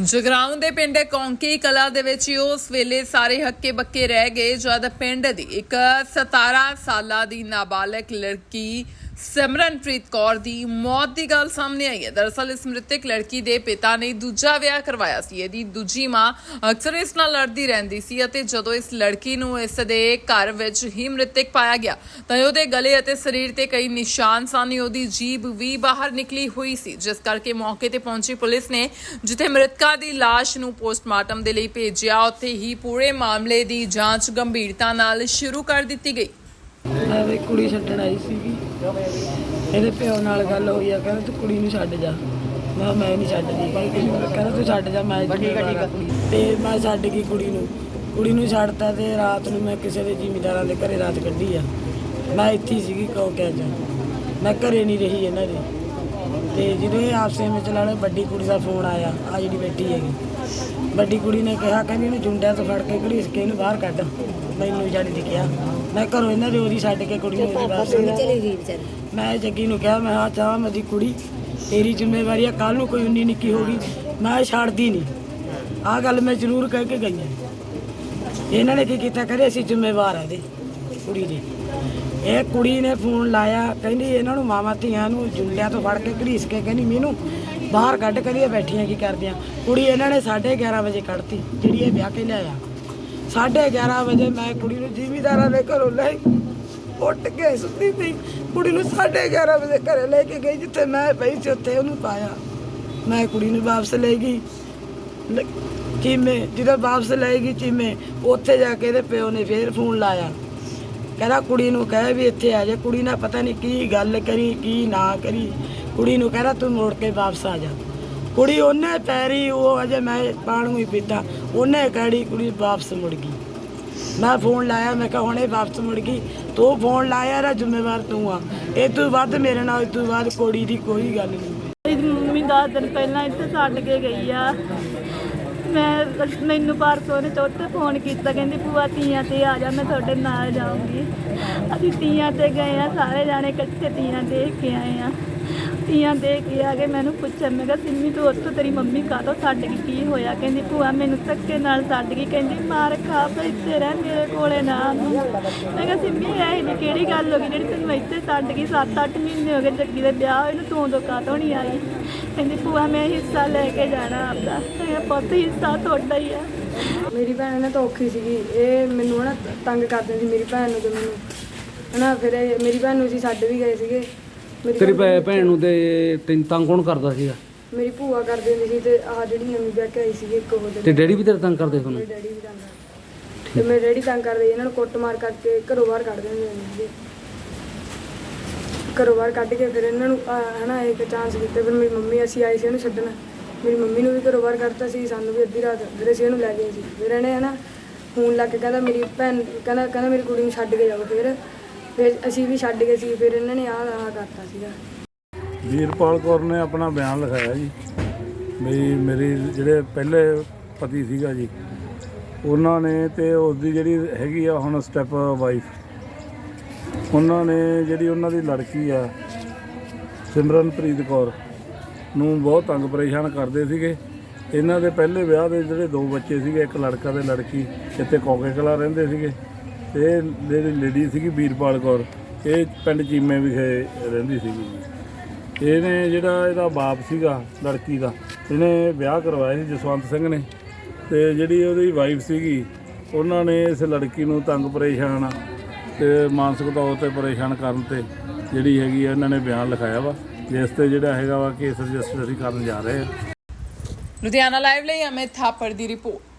ਜਗਰਾਉਂ ਦੇ ਪਿੰਡ ਕੌਂਕੀ ਕਲਾ ਦੇ ਵਿੱਚ ਹੀ ਉਸ ਵੇਲੇ ਸਾਰੇ ਹੱਕੇ ਬੱਕੇ ਰਹਿ ਗਏ, ਜਦ ਪਿੰਡ ਦੀ ਇੱਕ 17 ਸਾਲਾਂ ਦੀ ਨਾਬਾਲਗ ਲੜਕੀ ਸਿਮਰਨਪ੍ਰੀਤ ਕੌਰ ਦੀ ਮੌਤ ਦੀ ਗੱਲ ਸਾਹਮਣੇ ਆਈ ਹੈ। ਦਰਅਸਲ ਇਸ ਮ੍ਰਿਤਕ ਲੜਕੀ ਦੇ ਪਿਤਾ ਨੇ ਦੂਜਾ ਵਿਆਹ ਕਰਵਾਇਆ ਸੀ। ਇਹਦੀ ਦੂਜੀ ਮਾਂ ਅਕਸਰ ਇਸ ਨਾਲ ਲੜਦੀ ਰਹਿੰਦੀ ਸੀ ਅਤੇ ਜਦੋਂ ਇਸ ਲੜਕੀ ਨੂੰ ਇਸ ਦੇ ਘਰ ਵਿੱਚ ਹੀ ਮ੍ਰਿਤਕ ਪਾਇਆ ਗਿਆ, ਤਾਂ ਉਹਦੇ ਗਲੇ ਅਤੇ ਸਰੀਰ ਤੇ ਕਈ ਨਿਸ਼ਾਨ ਸਨ। ਉਹਦੀ ਜੀਭ ਵੀ ਬਾਹਰ ਨਿਕਲੀ ਹੋਈ ਸੀ। ਜਿਸ ਕਰਕੇ ਮੌਕੇ ਤੇ ਪਹੁੰਚੀ ਪੁਲਿਸ ਨੇ ਜਿੱਥੇ ਮ੍ਰਿਤਕਾ ਦੀ ਲਾਸ਼ ਨੂੰ ਪੋਸਟਮਾਰਟਮ ਦੇ ਲਈ ਭੇਜਿਆ, ਉੱਥੇ ਹੀ ਪੂਰੇ ਮਾਮਲੇ ਦੀ ਜਾਂਚ ਗੰਭੀਰਤਾ ਨਾਲ ਸ਼ੁਰੂ ਕਰ ਦਿੱਤੀ ਗਈ। ਮੈਂ ਕੁੜੀ ਛੱਡਣ ਆਈ ਸੀਗੀ। ਇਹਦੇ ਪਿਓ ਨਾਲ ਗੱਲ ਹੋਈ ਆ ਕਹਿੰਦਾ ਤੂੰ ਕੁੜੀ ਨੂੰ ਛੱਡ ਜਾ। ਮੈਂ ਮੈਂ ਨਹੀਂ ਛੱਡਦੀ ਕਹਿੰਦਾ ਤੂੰ ਛੱਡ ਜਾ ਮੈਂ ਜ਼ਿੰਮੇਵਾਰ ਆ। ਕੁੜੀ ਤੇ ਮੈਂ ਛੱਡ ਗਈ ਕੁੜੀ ਨੂੰ। ਕੁੜੀ ਨੂੰ ਛੱਡਤਾ ਤੇ ਰਾਤ ਨੂੰ ਮੈਂ ਕਿਸੇ ਦੇ ਜ਼ਿਮੀਂਦਾਰਾਂ ਦੇ ਘਰੇ ਰਾਤ ਕੱਢੀ ਆ। ਮੈਂ ਇੱਥੇ ਸੀਗੀ ਕੌਕਿਆ ਚ ਮੈਂ ਘਰੇ ਨਹੀਂ ਰਹੀ ਇਹਨਾਂ ਦੇ। ਤੇ ਜਦੋਂ ਇਹ ਆਪਸੇ ਵਿੱਚ ਲੜੇ ਵੱਡੀ ਕੁੜੀ ਦਾ ਫੋਨ ਆਇਆ ਆ ਜਿਹੜੀ ਬੈਠੀ ਹੈਗੀ। ਵੱਡੀ ਕੁੜੀ ਨੇ ਕਿਹਾ ਕਹਿੰਦੀ ਇਹਨੂੰ ਜੁੰਡਿਆਂ ਤੋਂ ਫੜ ਕੇ ਘੜੀਸ ਕੇ ਇਹਨੂੰ ਬਾਹਰ ਕੱਢ। ਮੈਨੂੰ ਜਾਣੀ ਦੀ ਕਿਹਾ ਮੈਂ ਘਰੋਂ ਇਹਨਾਂ ਦੇ ਉਹਦੀ ਛੱਡ ਕੇ ਕੁੜੀ ਨੂੰ ਵਾਪਸ ਚਲੀ ਗਈ ਵਿਚਾਰੀ। ਮੈਂ ਜੱਗੀ ਨੂੰ ਕਿਹਾ ਮੈਂ ਹਾਂ ਚਾਹ ਮੇਰੀ ਕੁੜੀ ਤੇਰੀ ਜ਼ਿੰਮੇਵਾਰੀ ਆ ਕੱਲ ਨੂੰ ਕੋਈ ਉਨੀ ਨਿੱਕੀ ਹੋ ਗਈ। ਮੈਂ ਛੱਡਦੀ ਨਹੀਂ ਆਹ ਗੱਲ ਮੈਂ ਜ਼ਰੂਰ ਕਹਿ ਕੇ ਗਈ ਇਹਨਾਂ ਨੇ ਕੀ ਕੀਤਾ? ਕਰੇ ਅਸੀਂ ਜ਼ਿੰਮੇਵਾਰ ਆ ਇਹਦੇ। ਕੁੜੀ ਦੇ ਇਹ ਕੁੜੀ ਨੇ ਫੋਨ ਲਾਇਆ, ਕਹਿੰਦੀ ਇਹਨਾਂ ਨੂੰ ਮਾਮਾ ਧੀਆਂ ਨੂੰ ਜੁੰਡਿਆਂ ਤੋਂ ਫੜ ਕੇ ਘੜੀਸ ਕੇ ਕਹਿੰਦੀ, ਮੈਨੂੰ ਬਾਹਰ ਕੱਢ ਕਰੀਏ ਬੈਠੀਆਂ ਕੀ ਕਰਦੀਆਂ? ਕੁੜੀ ਇਹਨਾਂ ਨੇ 11:30 ਵਜੇ ਕੱਢਤੀ, ਜਿਹੜੀ ਇਹ ਵਿਆਹ ਕੇ ਲਿਆਇਆ। 11:30 ਵਜੇ ਮੈਂ ਕੁੜੀ ਨੂੰ ਜ਼ਿਮੀਦਾਰਾਂ ਦੇ ਘਰੋਂ ਲੈ ਉੱਟ ਕੇ ਸੁੱਤੀ ਪਈ ਕੁੜੀ ਨੂੰ 11:30 ਵਜੇ ਘਰੇ ਲੈ ਕੇ ਗਈ, ਜਿੱਥੇ ਮੈਂ ਪਈ ਸੀ, ਉੱਥੇ ਉਹਨੂੰ ਪਾਇਆ। ਮੈਂ ਕੁੜੀ ਨੂੰ ਵਾਪਸ ਲੈ ਗਈ। ਚੀਮੇ, ਜਦੋਂ ਵਾਪਸ ਲੈ ਗਈ ਚੀਮੇ, ਉੱਥੇ ਜਾ ਕੇ ਇਹਦੇ ਪਿਓ ਨੇ ਫੇਰ ਫੋਨ ਲਾਇਆ। ਕਹਿੰਦਾ ਕੁੜੀ ਨੂੰ ਕਹੇ ਵੀ ਇੱਥੇ ਆ ਜਾ, ਕੁੜੀ ਨਾਲ ਪਤਾ ਨਹੀਂ ਕੀ ਗੱਲ ਕਰੀ, ਕੀ ਨਾ ਕਰੀ। ਕੁੜੀ ਨੂੰ ਕਹਿੰਦਾ ਤੂੰ ਮੁੜ ਕੇ ਵਾਪਸ ਆ ਜਾ। ਕੁੜੀ ਉਹਨੇ ਪੈਰੀ, ਉਹ ਅਜੇ ਮੈਂ ਪਾਣੂ ਹੀ ਪੀਤਾ। ਉਹਨੇ ਕਹਿੜੀ ਕੁੜੀ ਵਾਪਸ ਮੁੜ ਗਈ। ਮੈਂ ਫੋਨ ਲਾਇਆ, ਮੈਂ ਕਿਹਾ ਹੁਣੇ ਵਾਪਸ ਮੁੜ ਗਈ। ਤੂੰ ਫੋਨ ਲਾਇਆ ਰਾ ਜ਼ਿੰਮੇਵਾਰ ਤੂੰ ਆ। ਇਹ ਤੋਂ ਵੱਧ ਮੇਰੇ ਨਾਲ, ਇਹ ਤੋਂ ਬਾਅਦ ਕੁੜੀ ਦੀ ਕੋਈ ਗੱਲ ਨਹੀਂ ਮੰਮੀ ਦਸ ਦਿਨ ਪਹਿਲਾਂ ਇੱਥੇ ਛੱਡ ਕੇ ਗਈ ਆ। ਮੈਂ ਮੈਨੂੰ ਪਰਸੋਂ ਨੇ ਚੌਥੇ ਫੋਨ ਕੀਤਾ, ਕਹਿੰਦੀ ਭੂਆ ਤੀਆਂ ਤੇ ਆ ਜਾ, ਮੈਂ ਤੁਹਾਡੇ ਨਾਲ ਜਾਊਂਗੀ। ਅਸੀਂ ਤੀਆਂ ਤੇ ਗਏ ਆ, ਸਾਰੇ ਜਾਣੇ ਇਕੱਠੇ ਤੀਆਂ ਦੇਖ ਕੇ ਆਏ ਆ। ਤੀਆਂ ਦੇਖ ਕੇ ਆ ਕੇ ਮੈਨੂੰ ਪੁੱਛਿਆ ਮੈਂ ਕਿਹਾ, ਸਿੰਮੀ, ਤੂੰ ਉੱਥੋਂ ਤੇਰੀ ਮੰਮੀ ਕਾਹਤੋਂ ਛੱਡ ਗਈ? ਕੀ ਹੋਇਆ? ਕਹਿੰਦੀ, ਭੂਆ, ਮੈਨੂੰ ਧੱਕੇ ਨਾਲ ਛੱਡ ਗਈ। ਕਹਿੰਦੀ, ਮਾਰ ਖਾ ਪਈ ਇੱਥੇ ਰਹਿ ਮੇਰੇ ਕੋਲੇ ਨਾ ਆ। ਮੈਂ ਕਿਹਾ, ਸਿੰਮੀ, ਇਹ ਜੀ ਕਿਹੜੀ ਗੱਲ ਹੋ ਗਈ ਜਿਹੜੀ ਤੈਨੂੰ ਇੱਥੇ ਛੱਡ ਗਈ? 7-8 ਮਹੀਨੇ ਹੋ ਗਏ ਜੱਗੀ ਦੇ ਵਿਆਹ ਹੋਏ ਨੂੰ, ਤੂੰ ਉਦੋਂ ਕਾਹਤੋਂ ਨਹੀਂ ਆਈ? ਕਹਿੰਦੀ, ਭੂਆ, ਮੈਂ ਹਿੱਸਾ ਲੈ ਕੇ ਜਾਣਾ ਆਪਦਾ। ਮੈਂ ਪੁੱਤ, ਹਿੱਸਾ ਤੁਹਾਡਾ ਹੀ ਆ। ਮੇਰੀ ਭੈਣ ਨੇ ਤਾਂ ਔਖੀ ਸੀਗੀ। ਇਹ ਮੈਨੂੰ ਹਨਾ ਤੰਗ ਕਰਦੇ ਸੀ ਮੇਰੀ ਭੈਣ ਨੂੰ ਤੇ ਮੈਨੂੰ। ਹਨਾ, ਫਿਰ ਇਹ ਮੇਰੀ ਭੈਣ ਨੂੰ ਅਸੀਂ ਛੱਡ ਵੀ ਗਏ ਸੀਗੇ। ਤੇਰੀ ਭੈਣ- ਭੈ- ਭੈਣ ਨੂੰ ਤੇ ਤੈਨੂੰ ਤੰਗ ਕੌਣ ਕਰਦਾ ਸੀਗਾ? ਮੇਰੀ ਭੂਆ ਕਰਦੇ ਹੁੰਦੀ ਸੀ ਤੇ ਆਹ ਜਿਹੜੀ ਨਵੀਂ ਵਿਆਹ ਕੇ ਆਈ ਸੀਗੀ ਇੱਕ ਉਹ ਤੇ ਤੇ ਡੈਡੀ ਵੀ ਤੇਰੇ ਤੰਗ ਕਰਦੇ ਤੁਹਾਨੂੰ ਮੇਰੇ ਡੈਡੀ ਵੀ ਤੰਗ ਕਰਦੇ। ਤੇ ਮੇਰੇ ਡੈਡੀ ਤੰਗ ਕਰਦੇ ਸੀ, ਇਹਨਾਂ ਨੂੰ ਕੁੱਟ ਮਾਰ ਕਰਕੇ ਘਰੋਂ ਬਾਹਰ ਕੱਢ ਦਿੰਦੇ ਹੁੰਦੇ ਸੀਗੇ। ਘਰੋਂ ਬਾਹਰ ਕੱਢ ਕੇ ਫਿਰ ਇਹਨਾਂ ਨੂੰ ਆਹ ਹਨਾ ਇੱਕ ਚਾਂਸ ਦਿੱਤੇ ਫਿਰ ਮੇਰੀ ਮੰਮੀ ਅਸੀਂ ਆਏ ਸੀ ਇਹਨੂੰ ਛੱਡਣ। ਮੇਰੀ ਮੰਮੀ ਨੂੰ ਵੀ ਘਰੋਂ ਬਾਹਰ ਕੱਢਤਾ ਸੀ ਸਾਨੂੰ ਵੀ ਅੱਧੀ ਰਾਤ ਫਿਰ ਅਸੀਂ ਇਹਨੂੰ ਲੈ ਗਏ ਸੀ। ਫਿਰ ਇਹਨੇ ਹਨਾ ਫੋਨ ਲਾ ਕੇ ਕਹਿੰਦਾ ਮੇਰੀ ਭੈਣ ਕਹਿੰਦਾ ਕਹਿੰਦਾ ਮੇਰੀ ਕੁੜੀ ਨੂੰ ਛੱਡ ਕੇ ਜਾਓ ਫਿਰ। ਫਿਰ ਅਸੀਂ ਵੀ ਛੱਡ ਗਏ ਸੀ, ਫਿਰ ਇਹਨਾਂ ਨੇ ਆਹ ਆਹ ਕਰਤਾ ਸੀਗਾ। ਵੀਰਪਾਲ ਕੌਰ ਨੇ ਆਪਣਾ ਬਿਆਨ ਲਿਖਾਇਆ ਜੀ। ਵੀ ਮੇਰੀ ਜਿਹੜੇ ਪਹਿਲੇ ਪਤੀ ਸੀਗਾ ਜੀ, ਉਹਨਾਂ ਨੇ ਤੇ ਉਸ ਦੀ ਜਿਹੜੀ ਹੈਗੀ ਆ ਹੁਣ ਸਟੈਪ ਵਾਈਫ ਉਹਨਾਂ ਨੇ ਜਿਹੜੀ ਉਹਨਾਂ ਦੀ ਲੜਕੀ ਆ, ਸਿਮਰਨਪ੍ਰੀਤ ਕੌਰ ਨੂੰ ਬਹੁਤ ਤੰਗ ਪਰੇਸ਼ਾਨ ਕਰਦੇ ਸੀਗੇ। ਇਹਨਾਂ ਦੇ ਪਹਿਲੇ ਵਿਆਹ ਦੇ ਜਿਹੜੇ ਦੋ ਬੱਚੇ ਸੀਗੇ, ਇੱਕ ਲੜਕਾ ਤੇ ਲੜਕੀ, ਇੱਥੇ ਕੋਕੇ ਕਲਾ ਰਹਿੰਦੇ ਸੀਗੇ। ਤੇ ਇਹ ਜਿਹੜੀ ਲੇਡੀ ਸੀਗੀ ਵੀਰਪਾਲ ਕੌਰ। ਇਹ ਪਿੰਡ ਚੀਮੇ ਵਿਖੇ ਰਹਿੰਦੀ ਸੀਗੀ ਇਹਨੇ ਜਿਹੜਾ ਇਹਦਾ ਬਾਪ ਸੀਗਾ, ਲੜਕੀ ਦਾ, ਇਹਨੇ ਵਿਆਹ ਕਰਵਾਇਆ ਸੀ ਜਸਵੰਤ ਸਿੰਘ ਨੇ। ਤੇ ਜਿਹੜੀ ਉਹਦੀ ਵਾਈਫ ਸੀਗੀ, ਉਹਨਾਂ ਨੇ ਇਸ ਲੜਕੀ ਨੂੰ ਤੰਗ ਪਰੇਸ਼ਾਨ, ਤੇ ਮਾਨਸਿਕ ਤੌਰ ਤੇ ਪਰੇਸ਼ਾਨ ਕਰਨ ਤੇ ਜਿਹੜੀ ਹੈਗੀ ਆ, ਇਹਨਾਂ ਨੇ ਬਿਆਨ ਲਿਖਾਇਆ ਵਾ। ਜਿਸ ਤੇ ਜਿਹੜਾ ਹੈਗਾ ਵਾ, ਕੇਸ ਰਜਿਸਟਰ ਅਸੀਂ ਕਰਨ ਜਾ ਰਹੇ ਹਾਂ। ਲੁਧਿਆਣਾ ਲਾਈਵ ਲਈ ਅਮਿਤ ਥਾਪੜ ਦੀ ਰਿਪੋਰਟ।